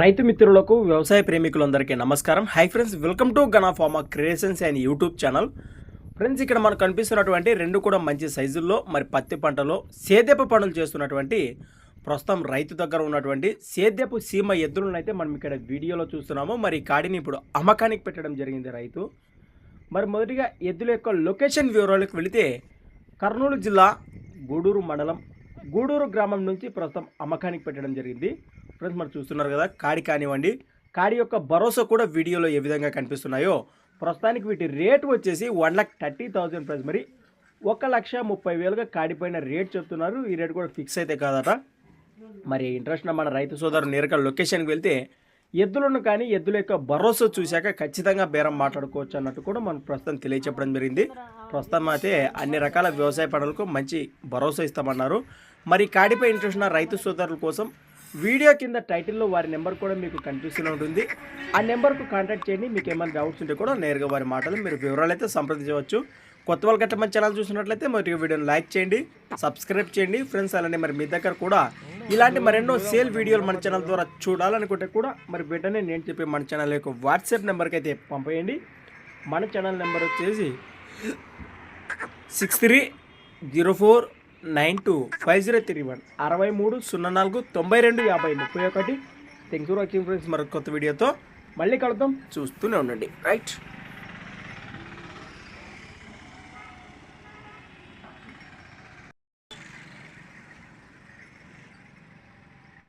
రైతు మిత్రులకు వ్యవసాయ ప్రేమికులందరికీ నమస్కారం. Hi friends welcome to Gana farmer creations and YouTube channel friends ఇక్కడ మనకు కనిపిస్తున్నటువంటి రెండు కూడా మంచి సైజుల్లో మరి పత్తి పంటలో సేద్యపు పనులు చేస్తున్నటువంటి ప్రస్తుతం రైతు దగ్గర ఉన్నటువంటి సేద్యపు సీమ ఎద్దులను అయితే మనం ఇక్కడ వీడియోలో చూస్తున్నాము. మరి కాడిని ఇప్పుడు అమ్మకానికి పెట్టడం జరిగింది రైతు. మరి మొదటిగా ఎద్దుల యొక్క లొకేషన్ వివరాలకు వెళితే కర్నూలు జిల్లా గూడూరు మండలం గూడూరు గ్రామం నుంచి ప్రస్తుతం అమ్మకానికి పెట్టడం జరిగింది. ఫ్రెండ్స్ మరి చూస్తున్నారు కదా కాడి కానివ్వండి. కాడి యొక్క భరోసా కూడా వీడియోలో ఏ విధంగా కనిపిస్తున్నాయో ప్రస్తుతానికి వీటి రేటు వచ్చేసి one lakh thirty thousand price మరి ఒక లక్ష ముప్పై వేలుగా కాడిపోయిన రేట్ చెప్తున్నారు. ఈ రేట్ కూడా ఫిక్స్ అయితే కాదట. మరి ఇంట్రెస్ట్ మన రైతు సోదరు నేరుగా లొకేషన్కి వెళ్తే ఎద్దులను కానీ ఎద్దుల యొక్క భరోసా చూశాక ఖచ్చితంగా బేరం మాట్లాడుకోవచ్చు అన్నట్టు కూడా మనం ప్రస్తుతం తెలియచెప్పడం జరిగింది. ప్రస్తుతం అయితే అన్ని రకాల వ్యవసాయ పనులకు మంచి భరోసా ఇస్తామన్నారు. మరి కాడిపై ఇంట్రెస్ట్ ఉన్న రైతు సోదరుల కోసం వీడియో కింద టైటిల్లో వారి నెంబర్ కూడా మీకు కనిపిస్తూనే ఉంటుంది. ఆ నెంబర్కు కాంటాక్ట్ చేయండి. మీకు ఏమైనా డౌట్స్ ఉంటే కూడా నేరుగా వారి మాటలు మీరు వివరాలు అయితే సంప్రదించవచ్చు. కొత్త వాళ్ళు గట్ట మన ఛానల్ చూసినట్లయితే మరి వీడియోని లైక్ చేయండి సబ్స్క్రైబ్ చేయండి. ఫ్రెండ్స్ అలానే మరి మీ దగ్గర కూడా ఇలాంటి మరెన్నో సేల్ వీడియోలు మన ఛానల్ ద్వారా చూడాలనుకుంటే కూడా మరి వెంటనే నేను చెప్పే మన ఛానల్ యొక్క వాట్సాప్ నెంబర్కి అయితే పంపేయండి. మన ఛానల్ నెంబర్ వచ్చేసి six three zero four nine two five zero three one అరవై మూడు సున్నా నాలుగు తొంభై రెండు యాభై ముప్పై ఒకటి. థ్యాంక్ యూ వాచింగ్ ఫ్రెండ్స్ మరొక కొత్త వీడియోతో మళ్ళీ కలుద్దాం. చూస్తూనే ఉండండి. రైట్